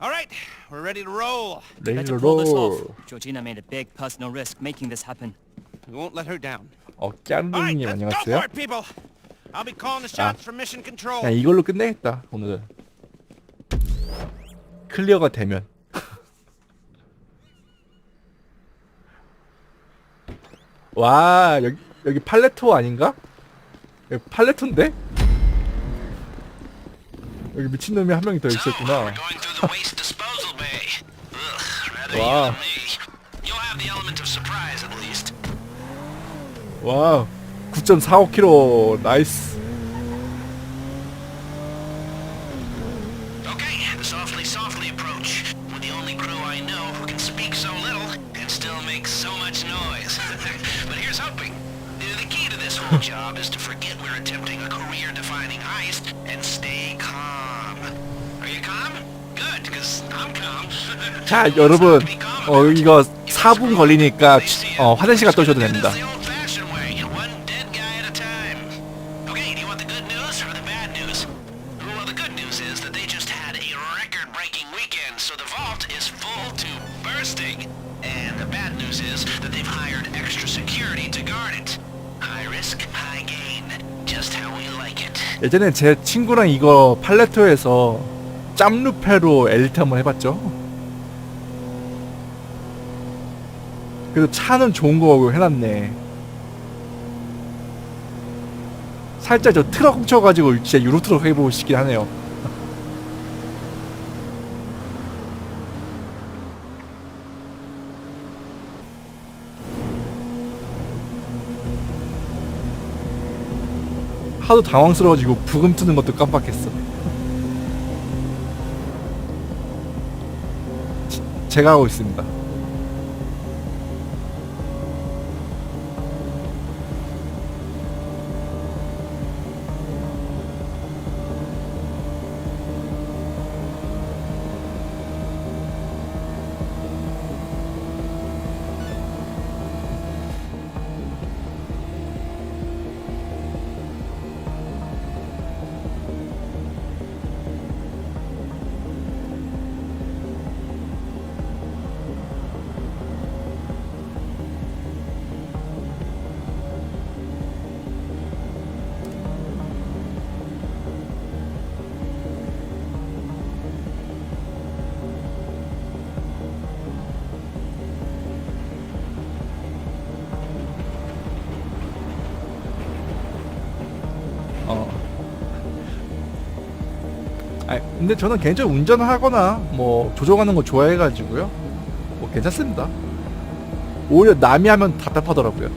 All right, we're ready to roll. This 롤. off. Georgina made a big personal risk making this happen. We won't let her down. 어, All right, 깨르르님 let's go 안녕하세요. for it, people. I'll be calling the shots from mission control. 그냥 이걸로 끝내겠다 오늘은. 클리어가 되면. 와 여기 여기 팔레토 아닌가? 여기 팔레토인데? 여기 미친 놈이 한 명이 더 있었구나. 와 9.45km 나이스. Job is to forget we're attempting a career-defining heist and stay 자 여러분 어 이거 4분 걸리니까 어 화장실 갔다 오셔도 됩니다. 예전에 제 친구랑 이거 팔레토에서 짬루페로 엘리트 한번 해봤죠. 그래도 차는 좋은 거 해놨네. 살짝 저 트럭 훔쳐가지고 진짜 유로 트럭 해보고 싶긴 하네요. 하도 당황스러워지고 부금 트는 것도 깜빡했어. 제가 하고 있습니다. 근데 저는 개인적으로 운전하거나 뭐 조종하는 거 좋아해가지고요. 뭐 괜찮습니다. 오히려 남이 하면 답답하더라고요.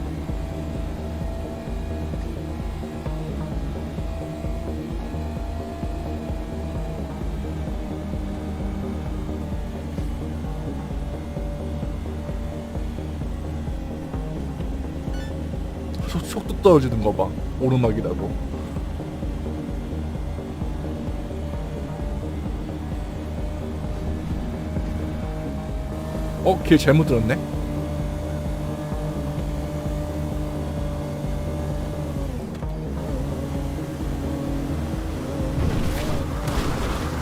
속, 속도 떨어지는 거 봐. 오르막이라고. 어, 길 잘못 들었네.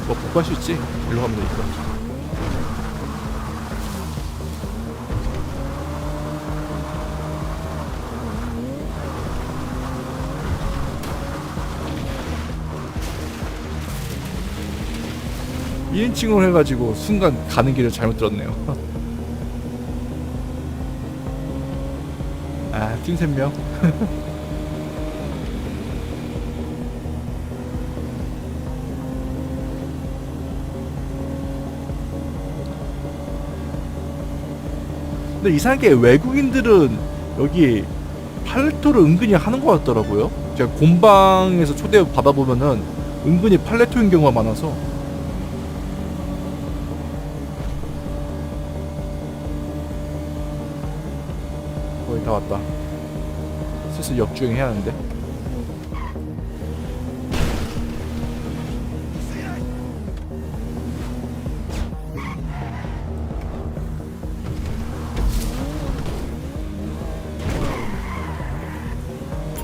뭐 복구할 수 있지? 일로 가면 되니까. 일인칭으로 해가지고 순간 가는 길을 잘못 들었네요. 아, 팀샘명. 근데 이상하게 외국인들은 여기 팔레토를 은근히 하는 것 같더라고요. 제가 곰방에서 초대 받아보면은 은근히 팔레토인 경우가 많아서 거의 다 왔다. 슬슬 역주행 해야 하는데.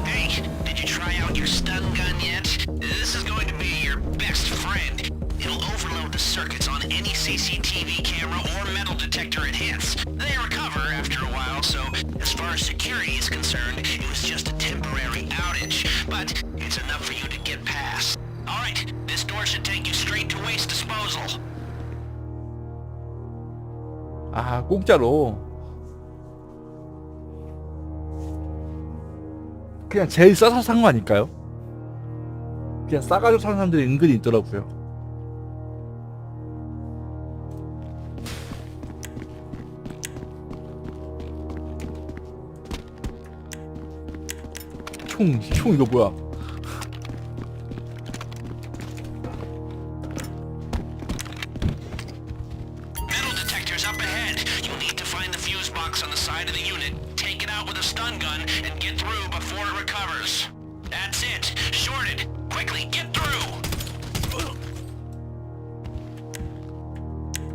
Hey, did 공짜로. 그냥 제일 싸서 산 거 아닐까요? 그냥 싸가지고 사는 사람들이 은근히 있더라고요. 총, 총 이거 뭐야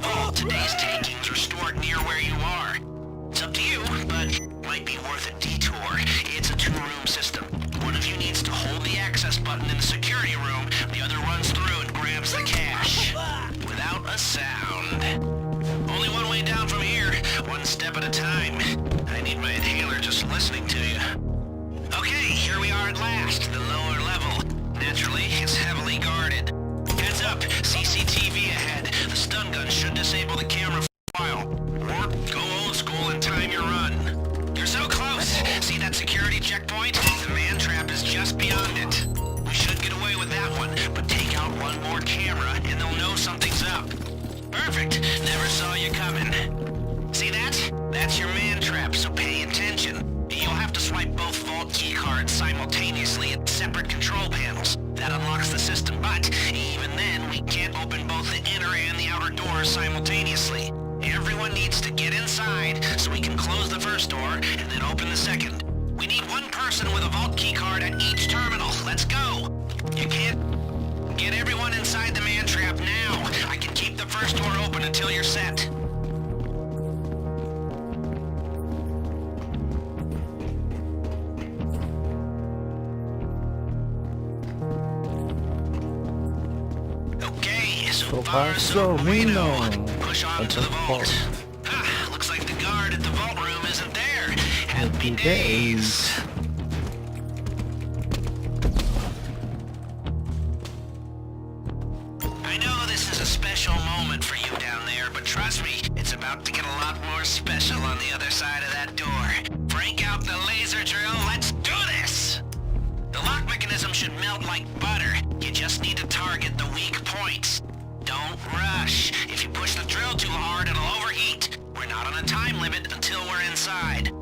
vault, today's takings are stored near where you are. It's up to you, but might be worth a detour. It's a two-room system. One of you needs to hold the access button in the security room, the other runs through and grabs the cash. Without a sound. Only one way down from here, one step at a time. I need my inhaler just listening to you. Okay, here we are at last, the lower level. Naturally, it's heavily guarded. Heads up, CCTV doors simultaneously. Everyone needs to get inside so we can close the first door and then open the second. We need one person with a vault keycard at each terminal. Let's go! You can't get everyone inside the man trap now. I can keep the first door open until you're set. So we know. Push on to the vault. Ah, looks like the guard at the vault room isn't there. Happy days. I know this is a special moment for you down there, but trust me, it's about to get a lot more special on the other side of that door. Break out the laser drill, let's do this! The lock mechanism should melt like butter. Don't. If you push the drill too hard, it'll overheat. We're not on a time limit until we're inside.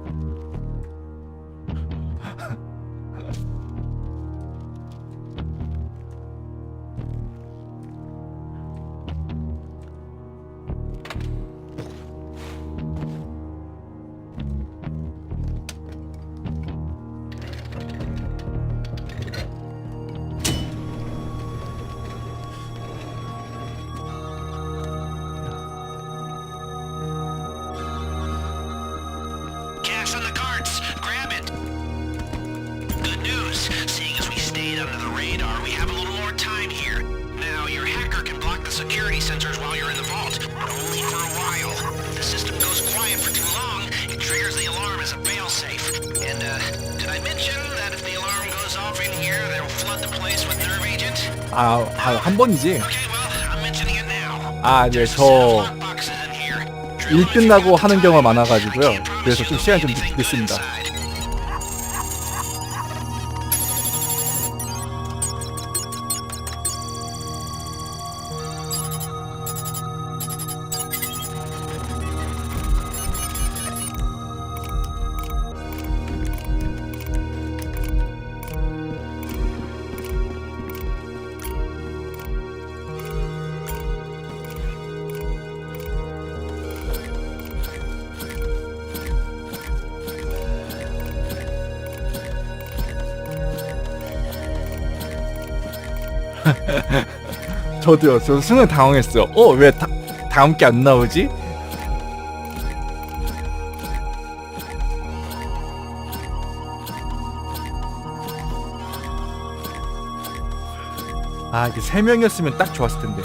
아, 아, 한 번이지? 아, 네, There's a set of 저 lockboxes in here. 일 끝나고 하는 경우가 많아가지고요. 그래서 좀 be 좀 good 늦습니다. 저도요. 저 순간 당황했어요. 어, 왜 다, 다음 게 안 나오지? 아, 이게 세 명이었으면 딱 좋았을 텐데.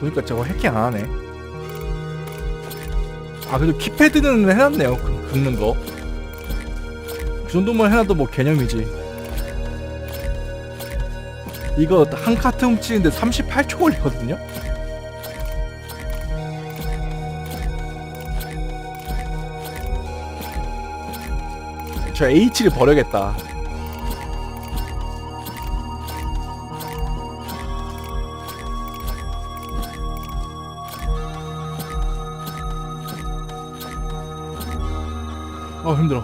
보니까 저거 해킹 안 하네. 아 그래도 키패드는 해놨네요 긁- 긁는 거. 그 정도만 해놔도 뭐 개념이지. 이거 한 카트 훔치는데 38초 걸리거든요. 저 H를 버려야겠다. 어 힘들어.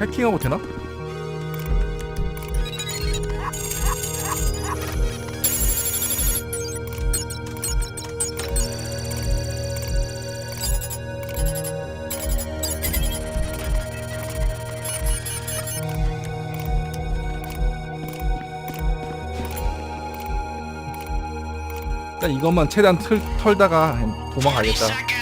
해킹하고 되나? 일단 이것만 최대한 틀, 털다가 그냥 30 도망가겠다.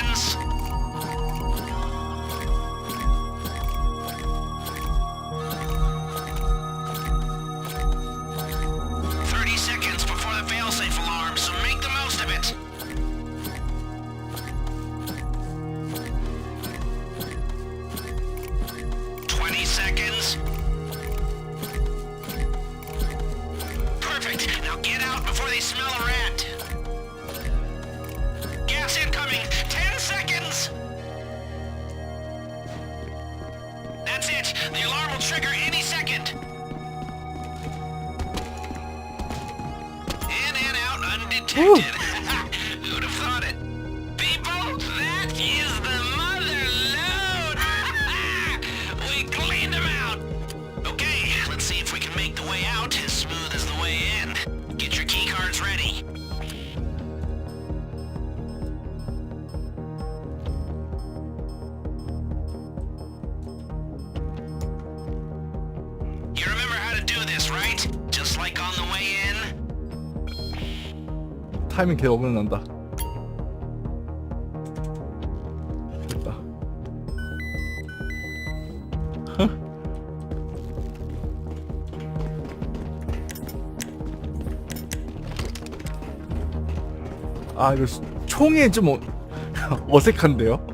Out. Who'd have thought it? People, that is the mother load! we cleaned them out! Okay, let's see if we can make the way out as smooth as the way in. Get your key cards ready. You remember how to do this, right? Just like on the way in? 타이밍 개 오면 난다. 됐다. 아 이거 수- 총이 좀 어, 어색한데요?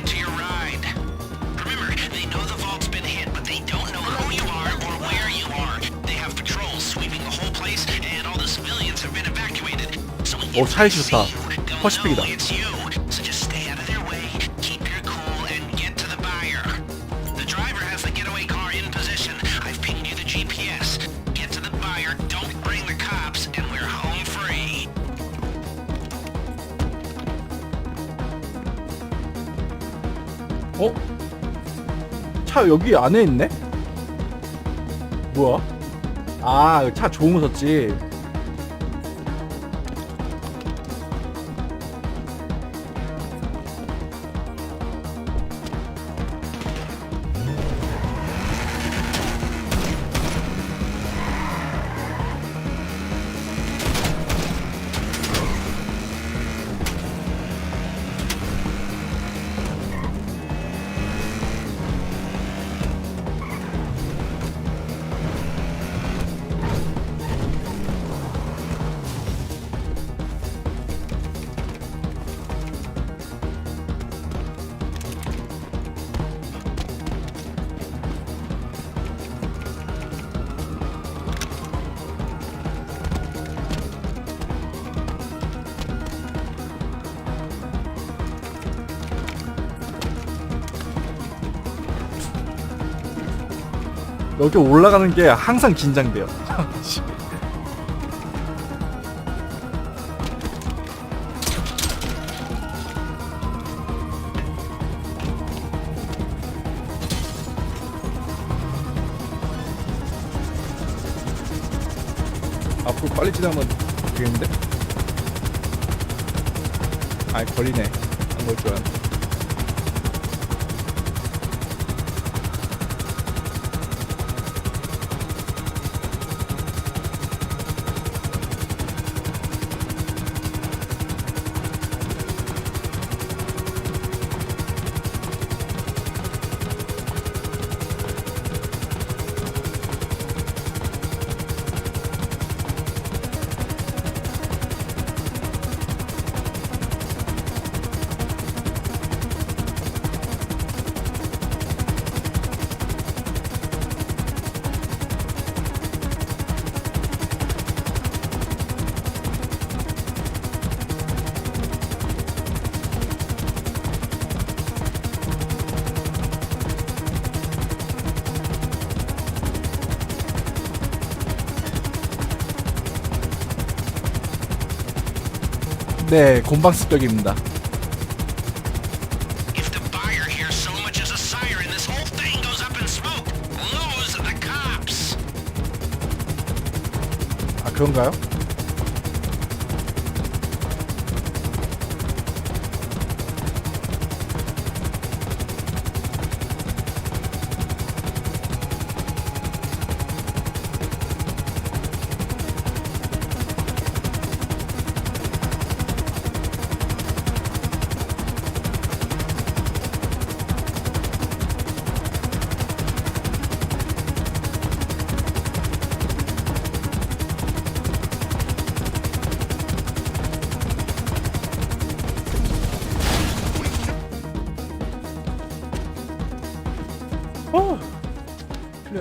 and we're home free. 어? 차 여기 안에 있네? 뭐야? 아, 차 좋은 거 샀지. 여기 올라가는 게 항상 긴장돼요. 앞으로 빨리 지나면 네, 곤방 습격입니다. 아 그런가요?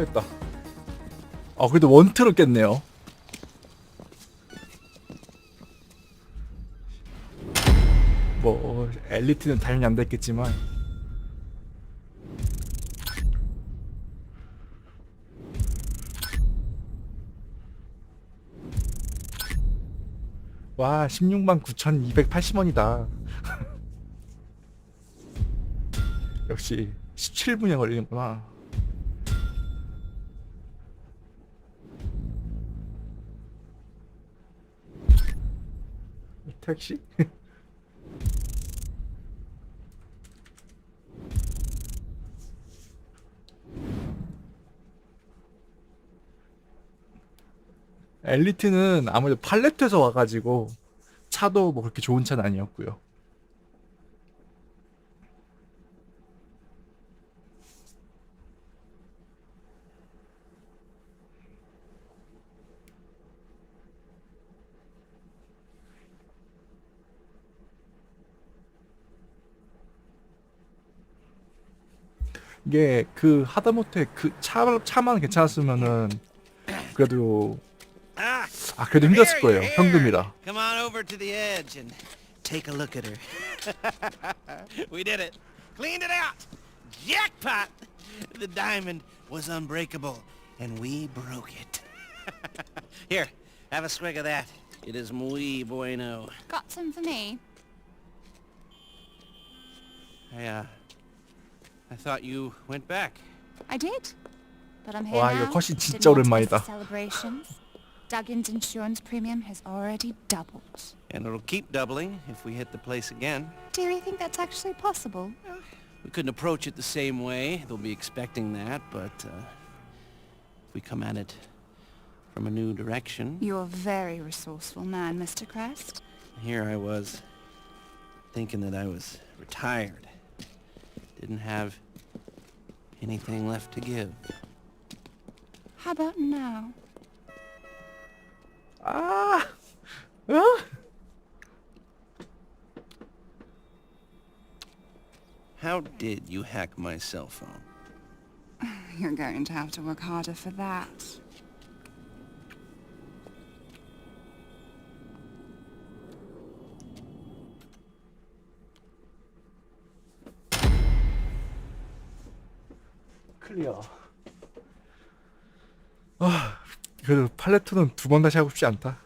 필요했다. 아 그래도 원트로 깼네요. 뭐 엘리트는 당연히 안 됐겠지만 와 16만 9,280원이다. 역시 17분이 걸리는구나. 택시? 엘리트는 아무래도 팔레트에서 와가지고 차도 뭐 그렇게 좋은 차는 아니었고요. 이게 그 하다못해 그 차, 차만 괜찮았으면은 그래도 Ah, 아 그래도 힘들었을 거예요 현금이라 come on over to the edge and take a look at her. we did it. Cleaned it out. Jackpot! The diamond was unbreakable, and we broke it. Here, have a swig of that. It is muy bueno. Got some for me. I, uh... I thought you went back. I did. But I'm here 와, now. 이거 컷이 Didn't 진짜 want to miss 오랜만이다. the celebrations. Duggan's insurance premium has already doubled. And it'll keep doubling if we hit the place again. Do you think that's actually possible? We couldn't approach it the same way. They'll be expecting that, but, uh... If we come at it from a new direction... You're a very resourceful man, Mr. Crest. Here I was, thinking that I was retired. Didn't have anything left to give. How about now? Ah! 어? How did you hack my cell phone? You're going to have to work harder for that. 그래도 팔레트는 두 번 다시 하고 싶지 않다.